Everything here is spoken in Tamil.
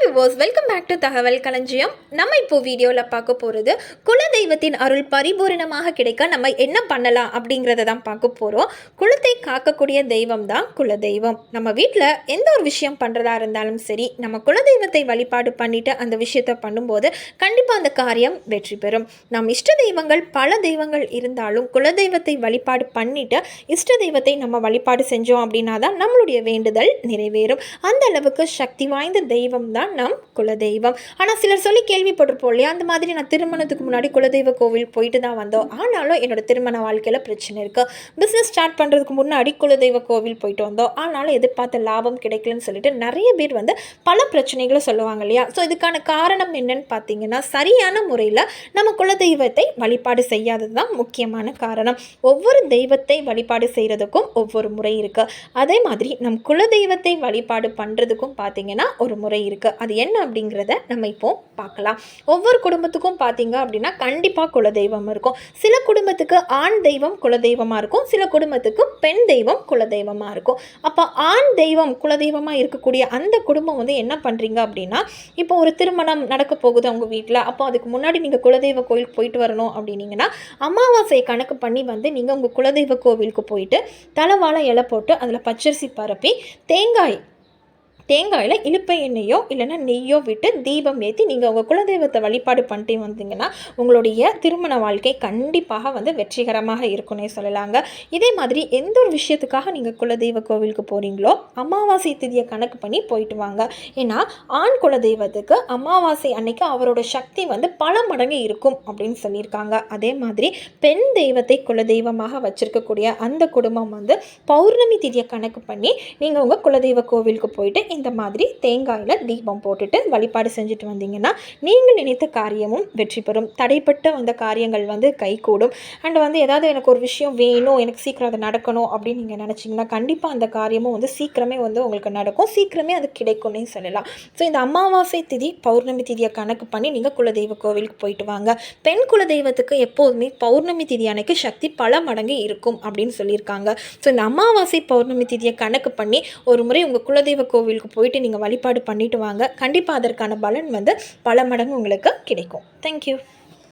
வியூவர்ஸ் வெல்கம் பேக் டு தகவல் களஞ்சியம் நம்ம இப்போ வீடியோவில் பார்க்க போகிறது குலதெய்வத்தின் அருள் பரிபூரணமாக கிடைக்க நம்ம என்ன பண்ணலாம் அப்படிங்கிறத தான் பார்க்க போகிறோம் குலத்தை காக்கக்கூடிய தெய்வம் தான் குலதெய்வம். நம்ம வீட்டில் எந்த ஒரு விஷயம் பண்ணுறதா இருந்தாலும் சரி நம்ம குலதெய்வத்தை வழிபாடு பண்ணிட்டு அந்த விஷயத்தை பண்ணும்போது கண்டிப்பாக அந்த காரியம் வெற்றி பெறும். நம் இஷ்ட தெய்வங்கள் பல தெய்வங்கள் இருந்தாலும் குலதெய்வத்தை வழிபாடு பண்ணிட்டு இஷ்ட தெய்வத்தை நம்ம வழிபாடு செஞ்சோம் அப்படின்னா தான் நம்மளுடைய வேண்டுதல் நிறைவேறும். அந்த அளவுக்கு சக்தி வாய்ந்த தெய்வம் தான் நம் குலதெய்வம். ஆனால் சிலர் சொல்லி கேள்விப்பட்டிருப்போம் இல்லையா? அந்த மாதிரி நான் திருமணத்துக்கு முன்னாடி குலதெய்வ கோவில் போயிட்டு தான் வந்தோம். ஆனாலும் என்னோட திருமண வாழ்க்கையில் பிரச்சனை இருக்குது பிஸ்னஸ் ஸ்டார்ட் பண்ணுறதுக்கு முன்னாடி குலதெய்வ கோவில் போயிட்டு வந்தோம். ஆனாலும் எதிர்பார்த்த லாபம் கிடைக்கலன்னு சொல்லிட்டு நிறைய பேர் வந்து பல பிரச்சனைகளை சொல்லுவாங்க இல்லையா? ஸோ இதுக்கான காரணம் என்னன்னு பார்த்தீங்கன்னா சரியான முறையில் நம்ம குலதெய்வத்தை வழிபாடு செய்யாதது தான் முக்கியமான காரணம். ஒவ்வொரு தெய்வத்தை வழிபாடு செய்கிறதுக்கும் ஒவ்வொரு முறை இருக்குது அதே மாதிரி நம் குலதெய்வத்தை வழிபாடு பண்ணுறதுக்கும் பார்த்தீங்கன்னா ஒரு முறை இருக்குது அது என்ன அப்படிங்கிறத நம்ம இப்போ பார்க்கலாம். ஒவ்வொரு குடும்பத்துக்கும் பார்த்தீங்க அப்படின்னா கண்டிப்பாக குலதெய்வம் இருக்கும். சில குடும்பத்துக்கு ஆண் தெய்வம் குலதெய்வமாக இருக்கும். சில குடும்பத்துக்கு பெண் தெய்வம் குலதெய்வமாக இருக்கும். அப்போ ஆண் தெய்வம் குலதெய்வமாக இருக்கக்கூடிய அந்த குடும்பம் வந்து என்ன பண்ணுறீங்க அப்படின்னா இப்போ ஒரு திருமணம் நடக்க போகுது அவங்க வீட்டில் அப்போ அதுக்கு முன்னாடி நீங்கள் குலதெய்வ கோயிலுக்கு போயிட்டு வரணும் அப்படின்னீங்கன்னா அமாவாசை கணக்கு பண்ணி வந்து நீங்கள் உங்கள் குலதெய்வ கோவிலுக்கு போயிட்டு தலைவாழை இலை போட்டு அதில் பச்சரிசி பரப்பி தேங்காய் தேங்காயில் இழுப்பை எண்ணெயோ இல்லைன்னா நெய்யோ விட்டு தீபம் ஏற்றி நீங்கள் உங்கள் குலதெய்வத்தை வழிபாடு பண்ணிட்டு வந்தீங்கன்னா உங்களுடைய திருமண வாழ்க்கை கண்டிப்பாக வந்து வெற்றிகரமாக இருக்குன்னே சொல்லலாங்க. இதே மாதிரி எந்த ஒரு விஷயத்துக்காக நீங்கள் குலதெய்வ கோவிலுக்கு போகிறீங்களோ அமாவாசை திதியை கணக்கு பண்ணி போயிட்டு வாங்க. ஏன்னா ஆண் குலதெய்வத்துக்கு அமாவாசை அன்னைக்கு அவரோட சக்தி வந்து பல மடங்கு இருக்கும் அப்படின்னு சொல்லியிருக்காங்க. அதே மாதிரி பெண் தெய்வத்தை குலதெய்வமாக வச்சிருக்கக்கூடிய அந்த குடும்பம் வந்து பௌர்ணமி திதியை கணக்கு பண்ணி நீங்கள் உங்கள் குலதெய்வ கோவிலுக்கு போயிட்டு இந்த மாதிரி தேங்காயில் தீபம் போட்டுட்டு வழிபாடு செஞ்சுட்டு வந்தீங்கன்னா நீங்கள் நினைத்த காரியமும் வெற்றி பெறும். தடைப்பட்ட வந்த காரியங்கள் வந்து கைகூடும் அண்ட் வந்து ஏதாவது எனக்கு ஒரு விஷயம் வேணும் எனக்கு சீக்கிரம் அது நடக்கணும் அப்படின்னு நீங்கள் நினச்சிங்கன்னா கண்டிப்பாக அந்த காரியமும் வந்து சீக்கிரமே வந்து உங்களுக்கு நடக்கும். சீக்கிரமே அது கிடைக்கும்னே சொல்லலாம். ஸோ இந்த அமாவாசை திதி பௌர்ணமி திதியை கணக்கு பண்ணி நீங்கள் குலதெய்வ கோவிலுக்கு போயிட்டு வாங்க. பெண் குலதெய்வத்துக்கு எப்போதுமே பௌர்ணமி திதி அன்னைக்கு சக்தி பல மடங்கு இருக்கும் அப்படின்னு சொல்லியிருக்காங்க. ஸோ இந்த அமாவாசை பௌர்ணமி திதியை கணக்கு பண்ணி ஒரு முறை உங்கள் குலதெய்வ கோவிலுக்கு போயிட்டு நீங்கள் வழிபாடு பண்ணிட்டு வாங்க. கண்டிப்பாக அதற்கான பலன் வந்து பல மடங்கு உங்களுக்கு கிடைக்கும். தேங்க்யூ